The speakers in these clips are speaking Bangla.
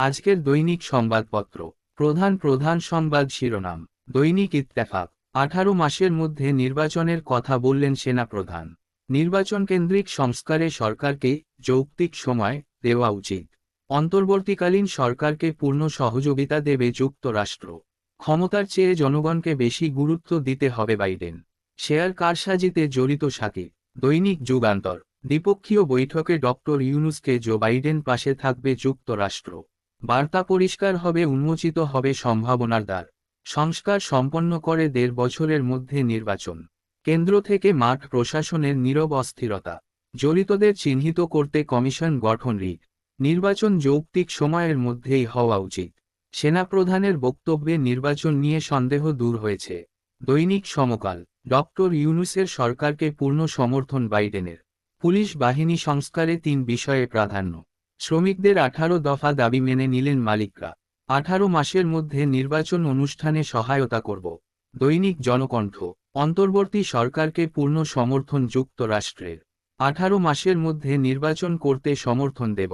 আজকের দৈনিক সংবাদপত্র। প্রধান প্রধান সংবাদ শিরোনাম। দৈনিক ইত্তেফাক। আঠারো মাসের মধ্যে নির্বাচনের কথা বললেন সেনাপ্রধান। নির্বাচন কেন্দ্রিক সংস্কারে সরকারকে যৌক্তিক সময় দেওয়া উচিত। অন্তর্বর্তীকালীন সরকারকে পূর্ণ সহযোগিতা দেবে যুক্তরাষ্ট্র। ক্ষমতার চেয়ে জনগণকে বেশি গুরুত্ব দিতে হবে বাইডেন। শেয়ার কারসাজিতে জড়িত সাকিব। দৈনিক যুগান্তর। দ্বিপক্ষীয় বৈঠকে ডক্টর ইউনুসকে জো বাইডেন পাশে থাকবে যুক্তরাষ্ট্র। বার্তা পরিষ্কার হবে, উন্মোচিত হবে সম্ভাবনার দ্বার। সংস্কার সম্পন্ন করে দেড় বছরের মধ্যে নির্বাচন। কেন্দ্র থেকে মাঠ প্রশাসনের নীরব অস্থিরতা। জড়িতদের চিহ্নিত করতে কমিশন গঠন রিট। নির্বাচন যৌক্তিক সময়ের মধ্যেই হওয়া উচিত। সেনাপ্রধানের বক্তব্যে নির্বাচন নিয়ে সন্দেহ দূর হয়েছে। দৈনিক সমকাল। ডক্টর ইউনুসের সরকারকে পূর্ণ সমর্থন বাইডেনের। পুলিশ বাহিনী সংস্কারে তিন বিষয়ে প্রাধান্য। শ্রমিকদের আঠারো দফা দাবি মেনে নিলেন মালিকরা। আঠারো মাসের মধ্যে নির্বাচন অনুষ্ঠানে সহায়তা করব। দৈনিক জনকণ্ঠ, অন্তর্বর্তী সরকারকে পূর্ণ সমর্থন যুক্তরাষ্ট্রের। আঠারো মাসের মধ্যে নির্বাচন করতে সমর্থন দেব।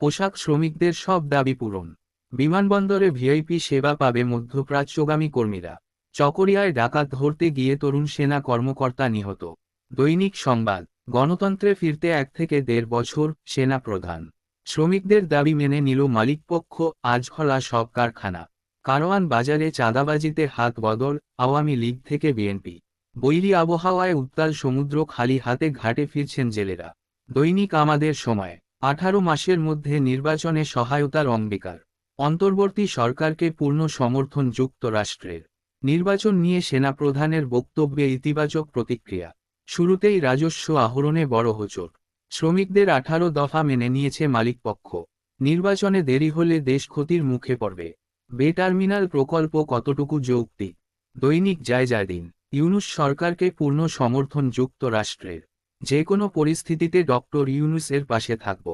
পোশাক শ্রমিকদের সব দাবি পূরণ। বিমানবন্দরে ভিআইপি সেবা পাবে মধ্যপ্রাচ্যগামী কর্মীরা। চকরিয়ায় ডাকাত ধরতে গিয়ে তরুণ সেনা কর্মকর্তা নিহত। দৈনিক সংবাদ, গণতন্ত্রে ফিরতে এক থেকে দেড় বছর সেনা প্রধান। শ্রমিকদের দাবি মেনে নিল মালিকপক্ষ আজ সব কারখানা। কারওয়ান বাজারে চাঁদাবাজিতে হাত বদল, আওয়ামী লীগ থেকে বিএনপি। বৈরী আবহাওয়ায় উত্তাল সমুদ্র খালি হাতে ঘাটে ফিরছেন জেলেরা। দৈনিক আমাদের সময়, আঠারো মাসের মধ্যে নির্বাচনে সহায়তার অঙ্গীকার অন্তর্বর্তী সরকারকে পূর্ণ সমর্থন যুক্তরাষ্ট্রের। নির্বাচন নিয়ে সেনাপ্রধানের বক্তব্যে ইতিবাচক প্রতিক্রিয়া। শুরুতেই রাজস্ব আহরণে বড় হোচট। শ্রমিকদের আঠারো দফা মেনে নিয়েছে মালিকপক্ষ। নির্বাচনে দেরি হলে দেশ ক্ষতির মুখে পড়বে। বে টার্মিনাল প্রকল্প কতটুকু যৌক্তিক? দৈনিক যায় দিন ইউনুস সরকারকে পূর্ণ সমর্থন যুক্তরাষ্ট্রের। যে কোনো পরিস্থিতিতে ডক্টর ইউনুসের পাশে থাকব।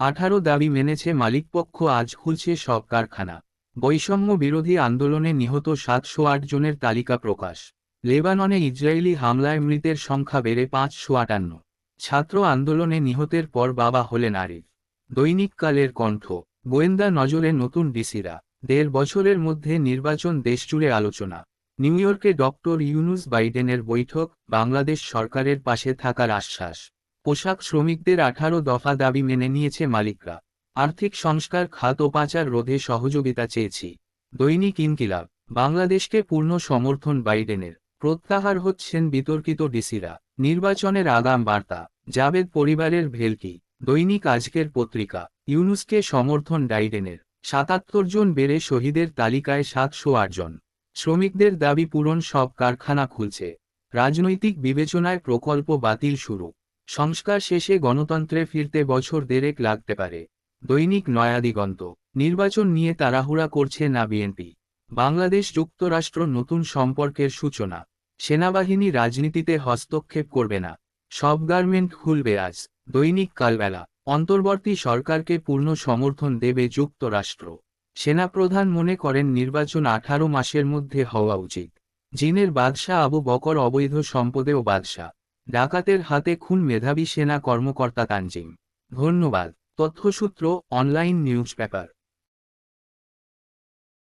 আঠারো দাবি মেনেছে মালিকপক্ষ আজ খুলছে সব কারখানা। বৈষম্য বিরোধী আন্দোলনে নিহত সাতশো আট জনের তালিকা প্রকাশ। লেবাননে ইসরায়েলি হামলায় মৃতের সংখ্যা বেড়ে পাঁচশো আটান্ন। ছাত্র আন্দোলনে নিহতের পর বাবা হলেন আরিফ। দৈনিক কালের কণ্ঠ, গোয়েন্দা নজরে নতুন ডিসিরা, দেড় বছরের মধ্যে নির্বাচন দেশজুড়ে আলোচনা। নিউ ইয়র্কে ডক্টর ইউনুস বাইডেনের বৈঠক, বাংলাদেশ সরকারের পাশে থাকার আশ্বাস। পোশাক শ্রমিকদের আঠারো দফা দাবি মেনে নিয়েছে মালিকরা। আর্থিক সংস্কার, খাত ও পাচার রোধে সহযোগিতা চেয়েছি। দৈনিক ইনকিলাব, বাংলাদেশকে পূর্ণ সমর্থন বাইডেনের। প্রত্যাহার হচ্ছেন বিতর্কিত ডিসিরা। নির্বাচনের আগাম বার্তা জাবেদ পরিবারের ভেলকি, দৈনিক আজকের পত্রিকা, ইউনুসকে সমর্থন ডাইডেনের, সাতাত্তর জন বেড়ে শহীদের তালিকায় সাতশো আট জন। শ্রমিকদের দাবি পূরণ, সব কারখানা খুলছে। রাজনৈতিক বিবেচনায় প্রকল্প বাতিল শুরু। সংস্কার শেষে গণতন্ত্রে ফিরতে বছর দেড়েক লাগতে পারে। দৈনিক নয়াদিগন্ত, নির্বাচন নিয়ে তাড়াহুড়া করছে না বিএনপি। বাংলাদেশ যুক্তরাষ্ট্র নতুন সম্পর্কের সূচনা। সেনাবাহিনী রাজনীতিতে হস্তক্ষেপ করবে না। সব গার্মেন্ট খুলবে আজ। দৈনিক কালবেলা। অন্তর্বর্তী সরকারকে পূর্ণ সমর্থন দেবে যুক্তরাষ্ট্র। সেনাপ্রধান মনে করেন নির্বাচন আঠারো মাসের মধ্যে হওয়া উচিত। জিনের বাদশাহ আবু বকর অবৈধ সম্পদেও বাদশাহ। ডাকাতের হাতে খুন মেধাবী সেনা কর্মকর্তা তানজিম। ধন্যবাদ। তথ্যসূত্র, অনলাইন নিউজ পেপার